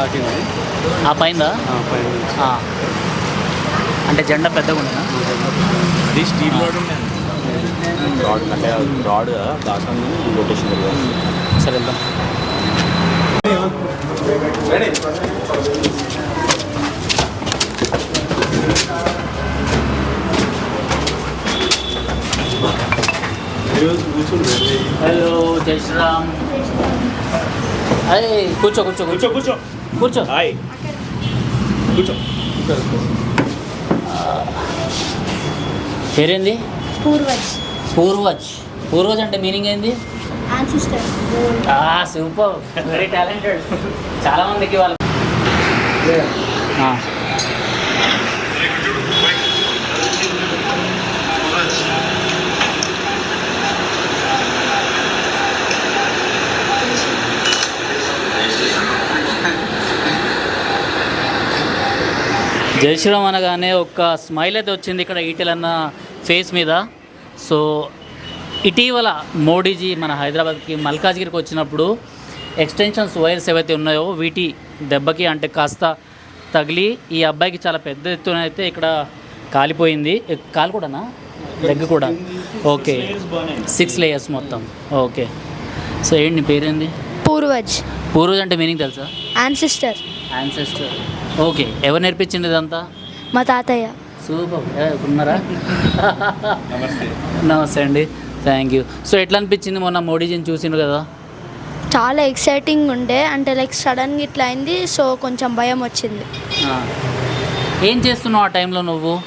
తాకింది. ఆ పైన. అంటే జెండా పెద్దగా ఉండేనా అది స్టీల్ రాడ్ అంటే రాడ్ దాకా రొటేషన్ సరే వెళ్దాం. హలో జై శ్రీరామ్. అరే కూర్చో కూర్చో. కూర్చో కూర్చో. కూర్చో. కూర్చో హాయ్. కూర్చో. పేరేంది? పూర్వజ్. పూర్వజ్. పూర్వజ్ అంటే మీనింగ్ ఏంది? సూపర్. వెరీ టాలెంటెడ్ చాలా మందికి వాళ్ళు జై శ్రీరామ్ అనగానే ఒక స్మైల్ అయితే వచ్చింది ఇక్కడ ఈటెల్ అన్న ఫేస్ మీద. సో ఇటీవల మోడీజీ మన హైదరాబాద్కి మల్కాజ్గిరికి వచ్చినప్పుడు ఎక్స్టెన్షన్స్ వైర్స్ ఏవైతే ఉన్నాయో వీటి దెబ్బకి అంటే కాస్త తగిలి ఈ అబ్బాయికి చాలా పెద్ద ఎత్తున అయితే ఇక్కడ కాలిపోయింది. కాలు కూడానా? లెగ్ కూడా. ఓకే. సిక్స్ లేయర్స్ మొత్తం. ఓకే. సో ఏంటి పేరేంది? పూర్వజ్. పూర్వజ్ అంటే మీనింగ్ తెలుసా? ఆన్సిస్టర్ యాన్సెస్టర్ ఓకే ఎవరు నేర్పించింది ఇదంతా? మా తాతయ్య. సూపర్ ఏ, ఉన్నారా? నమస్తే. అండి. థ్యాంక్ యూ సో ఎట్లా అనిపించింది మొన్న మోడీజీని చూసిండ్రు కదా? చాలా ఎక్సైటింగ్ ఉండే. అంటే లైక్ సడన్గా ఇట్లా అయింది. సో కొంచెం భయం వచ్చింది. ఆ. ఏం చేస్తున్నావు ఆ టైంలో నువ్వు?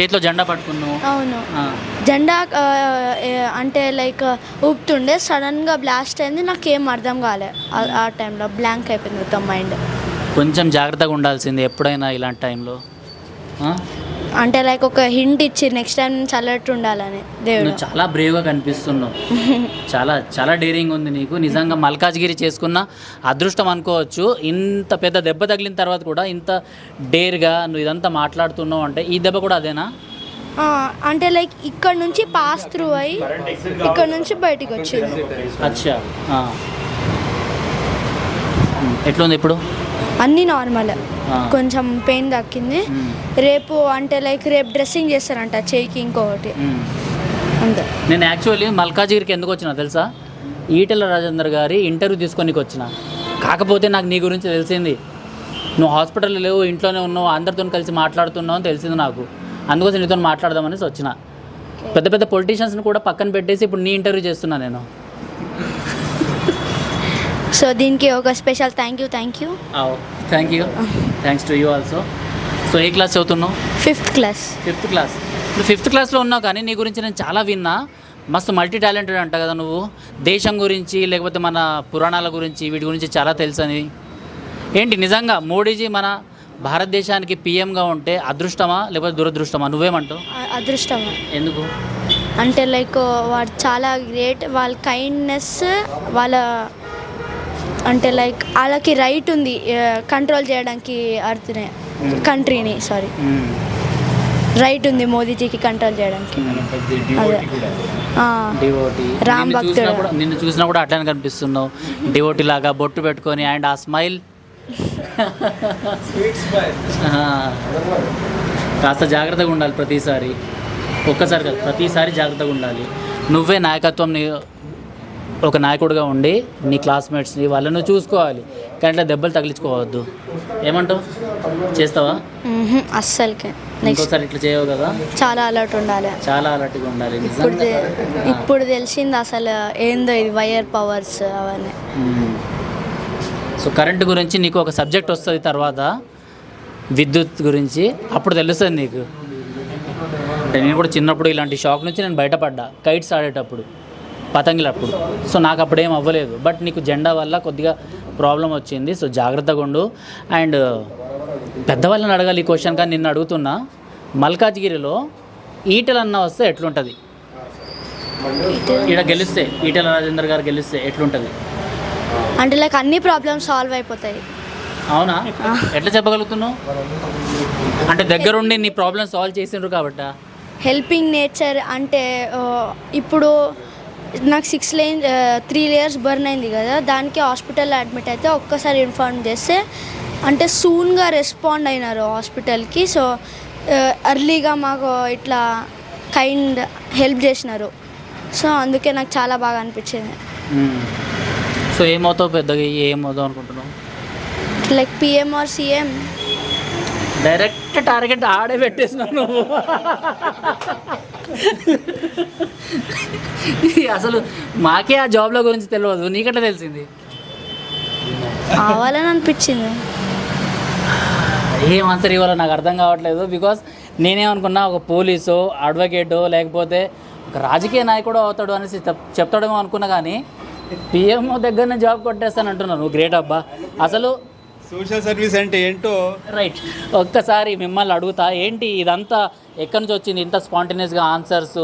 చేతిలో జెండా పట్టుకున్నావు? అవును. జెండా అంటే లైక్ ఊపుతుండే. సడన్గా బ్లాస్ట్ అయింది. నాకు ఏం అర్థం కాలే. ఆ- ఆ టైంలో. బ్లాంక్ అయిపోయింది మొత్తం మైండ్ కొంచెం జాగ్రత్తగా ఉండాల్సింది ఎప్పుడైనా ఇలాంటి టైంలో? అంటే లైక్ ఒక హింట్ ఇచ్చి నెక్స్ట్ టైం నుంచి అలర్ట్ ఉండాలని దేవుడు. నువ్వు చాలా బ్రేవ్గా కనిపిస్తున్నావు. చాలా చాలా డేరింగ్ ఉంది నీకు. నిజంగా మల్కాజ్గిరి చేసుకున్న అదృష్టం అనుకోవచ్చు. ఇంత పెద్ద దెబ్బ తగిలిన తర్వాత కూడా ఇంత డేర్గా నువ్వు ఇదంతా మాట్లాడుతున్నావు అంటే ఈ దెబ్బ కూడా అదేనా? ఆ, అంటే లైక్ ఇక్కడ నుంచి పాస్ త్రూ అయ్యి ఇక్కడ నుంచి బయటికి వచ్చింది. అచ్చా ఆ. ఎట్లుంది ఇప్పుడు? అన్నీ నార్మల్. కొంచెం పెయిన్ దక్కింది ఉమ్, రేపు అంటే లైక్ రేపు డ్రెస్సింగ్ చేస్తారంట చేయికి ఇంకొకటి. ఉమ్. అంతే. నేను యాక్చువల్లీ మల్కాజ్గిరికి ఎందుకు వచ్చిన తెలుసా? ఈటెల రాజేందర్ గారి ఇంటర్వ్యూ తీసుకొనికి వచ్చిన. కాకపోతే నాకు నీ గురించి తెలిసింది. నువ్వు హాస్పిటల్లో లేవు ఇంట్లోనే ఉన్నావు అందరితో కలిసి మాట్లాడుతున్నావు అని తెలిసింది నాకు. అందుకోసం నీతో మాట్లాడదామనేసి వచ్చిన. పెద్ద పెద్ద పొలిటీషియన్స్ని కూడా పక్కన పెట్టేసి ఇప్పుడు నీ ఇంటర్వ్యూ చేస్తున్నా నేను. సో దీనికి ఒక special thank you thank you thank you thanks to you also so A class చదువుతున్నావు? ఫిఫ్త్ క్లాస్ ఫిఫ్త్ క్లాస్ నువ్వు ఫిఫ్త్ క్లాస్లో ఉన్నావు కానీ నీ గురించి నేను చాలా విన్నా. మస్తు మల్టీ టాలెంటెడ్ అంట కదా నువ్వు. దేశం గురించి లేకపోతే మన పురాణాల గురించి వీటి గురించి చాలా తెలుసని. ఏంటి నిజంగా మోడీజీ మన భారతదేశానికి పిఎంగా ఉంటే అదృష్టమా లేకపోతే దురదృష్టమా? నువ్వేమంటావు? అదృష్టం ఎందుకు? అంటే లైక్ వాడు చాలా గ్రేట్ వాళ్ళ కైండ్నెస్ వాళ్ళ అంటే లైక్ వాళ్ళకి రైట్ ఉంది కంట్రోల్ చేయడానికి అర్థనే కంట్రీని సారీ. రైట్ ఉంది మోదీజీకి కంట్రోల్ చేయడానికి. అదే. ఆ, డివోటీ రామ్ నిన్ను చూసినా భక్తుడు. కూడా నిన్ను చూసినా కూడా అట్లానే కనిపిస్తున్నావు. డివోటీ లాగా బొట్టు పెట్టుకొని అండ్ ఆ స్మైల్ కాస్త జాగ్రత్తగా ఉండాలి ప్రతిసారి. ఒక్కసారి కాదు ప్రతిసారి జాగ్రత్తగా ఉండాలి. నువ్వే నాయకత్వం నీ ఒక నాయకుడిగా ఉండి నీ క్లాస్మేట్స్ని వాళ్ళను చూసుకోవాలి. కానీ ఇట్లా దెబ్బలు తగిలించుకోవద్దు. ఏమంటావు? చేస్తావా? అస్సలకే. ఇంకోసారి ఇట్లా చేయవు కదా? చాలా అలర్ట్ ఉండాలి. చాలా అలర్ట్గా ఉండాలి. ఇప్పుడు తె- ఇప్పుడు తెలిసింది అసలు ఏందో ఇది వైర్ పవర్స్ అవన్నీ. సో కరెంట్ గురించి నీకు ఒక సబ్జెక్ట్ వస్తుంది తర్వాత విద్యుత్ గురించి. అప్పుడు తెలుస్తుంది నీకు. అంటే నేను కూడా చిన్నప్పుడు ఇలాంటి షాక్ నుంచి నేను బయటపడ్డా. కైట్స్ ఆడేటప్పుడు. పతంగిలప్పుడు. సో నాకు అప్పుడు ఏం అవ్వలేదు. బట్ నీకు జెండా వల్ల కొద్దిగా ప్రాబ్లం వచ్చింది. సో జాగ్రత్తగా ఉండు. అండ్ పెద్దవాళ్ళని అడగాలి ఈ క్వశ్చన్ కానీ నిన్ను అడుగుతున్నా. మల్కాజ్గిరిలో ఈటెలు అన్న వస్తే ఎట్లుంటుంది? ఈడ గెలిస్తే ఈటెల రాజేందర్ గారు గెలిస్తే ఎట్లుంటుంది? అంటే లైక్ అన్ని ప్రాబ్లమ్స్ సాల్వ్ అయిపోతాయి. అవునా? ఎట్లా చెప్పగలుగుతున్నావు? అంటే దగ్గరుండి నీ ప్రాబ్లమ్ సాల్వ్ చేసిండ్రు కాబట్టా. హెల్పింగ్ నేచర్ అంటే ఆ, ఇప్పుడు నాకు six lane three layers burn అయింది కదా దానికి హాస్పిటల్లో అడ్మిట్ అయితే ఒక్కసారి ఇన్ఫార్మ్ చేస్తే అంటే సూన్గా రెస్పాండ్ అయినారు హాస్పిటల్కి సో ఎర్లీగా మాకు ఇట్లా కైండ్ హెల్ప్ చేసినారు. సో అందుకే నాకు చాలా బాగా అనిపించింది. సో ఏమవుతావు పెద్దగా ఏమవుతావు అనుకుంటున్నావు? Like PM or CM direct target ఆడే పెట్టేసినావు నువ్వు. అసలు మాకే ఆ జాబ్ల గురించి తెలియదు నీకట్లా తెలిసింది? కావాలని అనిపించింది. ఏం ఆన్సర్ ఇవ్వాలో నాకు అర్థం కావట్లేదు. బికాస్ నేనేమనుకున్నా ఒక పోలీసో అడ్వకేటో లేకపోతే ఒక రాజకీయ నాయకుడు అవుతాడు అనేసి చెప్- చెప్తాడేమో అనుకున్నా కానీ పిఎం దగ్గరనే జాబ్ కొట్టేస్తాను అంటున్నాను గ్రేట్ అబ్బా. అసలు సోషల్ సర్వీస్ అంటే ఏంటో? రైట్ ఒక్కసారి మిమ్మల్ని అడుగుతా ఏంటి ఇదంతా? ఎక్కడి నుంచి వచ్చింది ఇంత స్పాంటేనియస్గా ఆన్సర్స్?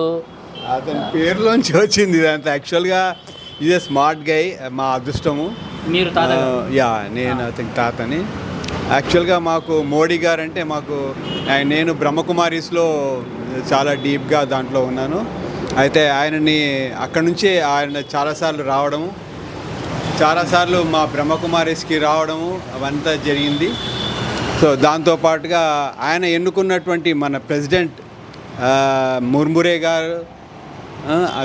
అతని పేరులోంచి వచ్చింది ఇదంతా. యాక్చువల్గా ఇదే స్మార్ట్ గై మా అదృష్టము. మీరు తాత యా నేను అతని తాతని. యాక్చువల్గా మాకు మోడీ గారు అంటే మాకు నేను బ్రహ్మకుమారీస్లో చాలా డీప్గా దాంట్లో ఉన్నాను. అయితే ఆయనని అక్కడ నుంచి ఆయన చాలాసార్లు రావడము చాలాసార్లు మా బ్రహ్మకుమారీస్కి రావడము అవంతా జరిగింది. సో దాంతోపాటుగా ఆయన ఎన్నుకున్నటువంటి మన ప్రెసిడెంట్ ముర్మురే గారు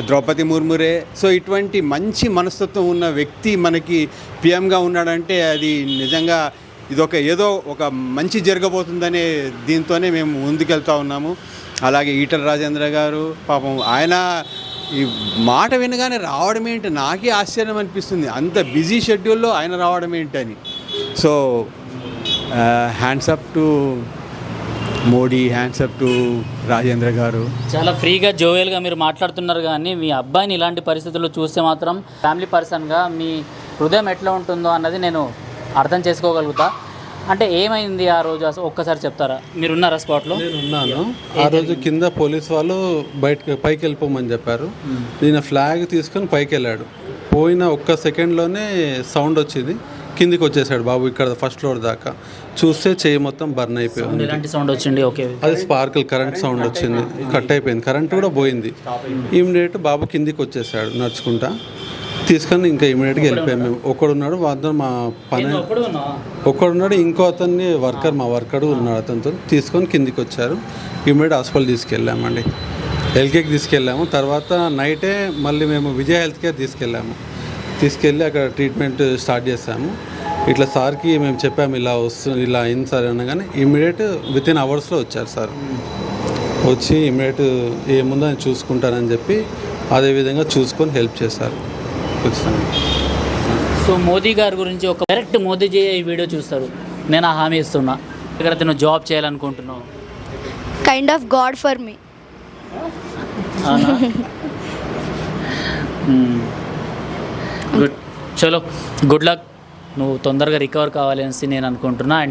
ద్రౌపది ముర్మురే. సో ఇటువంటి మంచి మనస్తత్వం ఉన్న వ్యక్తి మనకి పిఎంగా ఉన్నాడంటే అది నిజంగా ఇదొక ఏదో ఒక మంచి జరగబోతుందనే దీంతోనే మేము ముందుకెళ్తా ఉన్నాము. అలాగే ఈటల రాజేంద్ర గారు పాపం ఆయన ఈ మాట వినగానే రావడం ఏంటి? నాకే ఆశ్చర్యం అనిపిస్తుంది. అంత బిజీ షెడ్యూల్లో ఆయన రావడం ఏంటని. So hands up to Modi hands up to Rajendra garu. చాలా ఫ్రీగా జోవెల్గా మీరు మాట్లాడుతున్నారు కానీ మీ అబ్బాయిని ఇలాంటి పరిస్థితుల్లో చూస్తే మాత్రం ఫ్యామిలీ పర్సన్గా మీ హృదయం ఎట్లా ఉంటుందో అన్నది నేను అర్థం చేసుకోగలుగుతా. అంటే ఏమైంది ఆ రోజు? అసలు ఒక్కసారి చెప్తారా? మీరు ఉన్నారా స్పాట్లో? నేను ఉన్నాను ఆ రోజు కింద పోలీస్ వాళ్ళు బయటకు పైకి వెళ్ళిపోమని చెప్పారు. ఈయన ఫ్లాగ్ తీసుకొని పైకి వెళ్ళాడు. పోయిన ఒక్క సెకండ్లోనే సౌండ్ వచ్చింది. కిందికి వచ్చేసాడు బాబు ఇక్కడ ఫస్ట్ ఫ్లోర్ దాకా. చూస్తే చెయ్యి మొత్తం బర్న్ అయిపోయింది. ఎలాంటి సౌండ్ వచ్చింది? ఓకే. అది స్పార్కిల్ కరెంట్ సౌండ్ వచ్చింది. కట్ అయిపోయింది. కరెంట్ కూడా పోయింది. ఇమీడియట్ బాబు కిందికి వచ్చేసాడు నడుచుకుంటా. తీసుకొని ఇంకా ఇమీడియట్గా వెళ్ళిపోయాం మేము. ఒకడున్నాడు వాళ్ళతో మా పని. ఒక్కడున్నాడు ఇంకో అతన్ని వర్కర్ మా వర్కర్ ఉన్నాడు అతనితో. తీసుకొని కిందికి వచ్చారు. ఇమ్మీడియట్ హాస్పిటల్ తీసుకెళ్ళామండి. ఎల్కేకి తీసుకెళ్ళాము. తర్వాత నైటే మళ్ళీ మేము విజయ హెల్త్ కేర్ తీసుకెళ్ళాము. తీసుకెళ్ళి అక్కడ ట్రీట్మెంట్ స్టార్ట్ చేసాము ఇట్లా సార్కి మేము చెప్పాము ఇలా వస్తుంది ఇలా అయింది సార్ అనగానే ఇమ్మీడియట్ విత్ ఇన్ అవర్స్లో వచ్చారు సార్. వచ్చి ఇమ్మీడియట్ ఏముందో నేను చూసుకుంటానని చెప్పి అదేవిధంగా చూసుకొని హెల్ప్ చేశారు. ఖచ్చితంగా సో మోదీ గారి గురించి ఒక డైరెక్ట్ మోదీజీ ఈ వీడియో చూస్తారు. నేను ఆ హామీ ఇస్తున్నా. ఇక్కడ తను జాబ్ చేయాలనుకుంటున్నావు. Kind of god for me good. చలో గుడ్ లక్ నువ్వు తొందరగా రికవర్ కావాలి అనేసి నేను అనుకుంటున్నా.